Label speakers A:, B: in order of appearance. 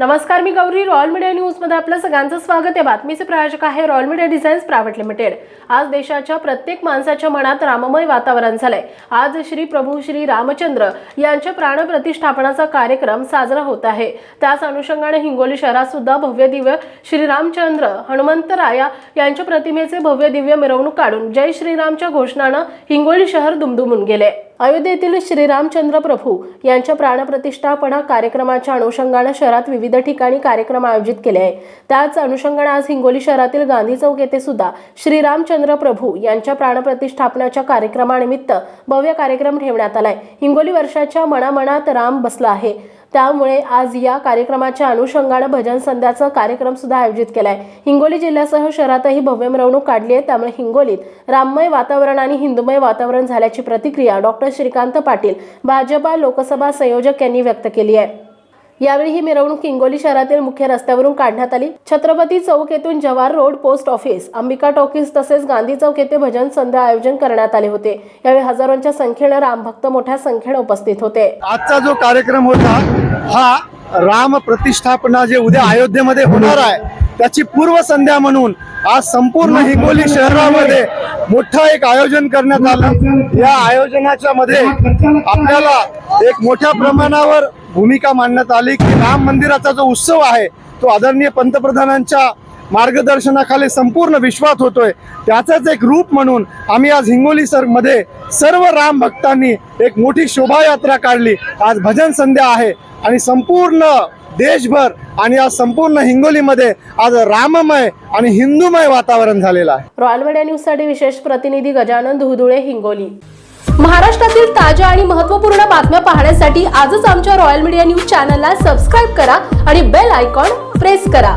A: नमस्कार मी Gauri. Royal media न्यूजमध्ये आपलं सगळ्यांचं स्वागत. आहे बातमीचे प्रायोजक आहे Royal Media Designs Private Limited. आज देशाच्या प्रत्येक माणसाच्या मनात राममय वातावरण झालंय. आज श्री प्रभू श्री रामचंद्र यांच्या प्राणप्रतिष्ठापनाचा कार्यक्रम साजरा होत आहे. त्याच अनुषंगाने हिंगोली शहरात सुद्धा भव्य दिव्य श्री रामचंद्र हनुमंतराया यांच्या प्रतिमेचे भव्य दिव्य मिरवणूक काढून जय श्रीरामच्या घोषणानं हिंगोली शहर दुमदुमून गेले. अयोध्येतील श्रीरामचंद्र प्रभू यांच्या प्राणप्रतिष्ठापना कार्यक्रमाच्या अनुषंगानं शहरात विविध ठिकाणी कार्यक्रम आयोजित केले आहे त्याच अनुषंगाने आज हिंगोली शहरातील गांधी चौक येथे सुद्धा श्रीरामचंद्र प्रभू यांच्या प्राणप्रतिष्ठापनाच्या कार्यक्रमानिमित्त भव्य कार्यक्रम ठेवण्यात आलाय. हिंगोली वर्षाच्या मनामनात राम बसला आहे. त्यामुळे आज या कार्यक्रमाच्या अनुषंगानं भजन संध्याचा कार्यक्रम सुद्धा आयोजित केलाय. हिंगोली जिल्ह्यासह शहरातही भव्य मिरवणूक काढली आहे त्यामुळे हिंगोलीत राममय वातावरण आणि हिंदुमय वातावरण झाल्याची प्रतिक्रिया डॉक्टर श्रीकांत पाटील भाजपा लोकसभा संयोजक यांनी व्यक्त केली आहे. यावेळी ही मिरवणूक हिंगोली शहरातील मुख्य रस्त्यावरून काढण्यात आली. छत्रपती चौक येथून Jawahar road post office Ambika talkies तसेच गांधी चौक येथे भजन संध्या आयोजन करण्यात आले होते. यावेळी हजारोंच्या संख्येनं रामभक्त मोठ्या संख्येने उपस्थित होते.
B: आजचा जो कार्यक्रम होता हा राम प्रतिष्ठापना जे उद्या अयोध्येमध्ये होणार आहे त्याची पूर्वसंध्या म्हणून आज संपूर्ण हिंगोली शहरामध्ये मोठं एक आयोजन करण्यात आलं. या आयोजनाच्या मध्ये आपल्याला एक मोठ्या प्रमाणावर भूमिका मांडण्यात आली की राम मंदिराचा जो उत्सव आहे तो आदरणीय पंतप्रधानांच्या मार्गदर्शनाखाली संपूर्ण विश्वात होतोय. त्याचंच एक रूप म्हणून आम्ही आज हिंगोली सरमध्ये सर्व राम भक्तांनी एक मोठी शोभायात्रा काढली. आज भजन संध्या आहे आणि संपूर्ण देशभर आणि आज संपूर्ण हिंगोलीमध्ये आज राममय आणि हिंदूमय वातावरण झालेलं आहे.
A: रॉयल मीडिया न्यूजसाठी विशेष प्रतिनिधी गजानन धुधुळे हिंगोली. महाराष्ट्रातील ताज्या आणि महत्त्वपूर्ण बातम्या पाहण्यासाठी आजच आमच्या रॉयल मीडिया न्यूज चॅनलला सबस्क्राईब करा आणि बेल आयकॉन प्रेस करा.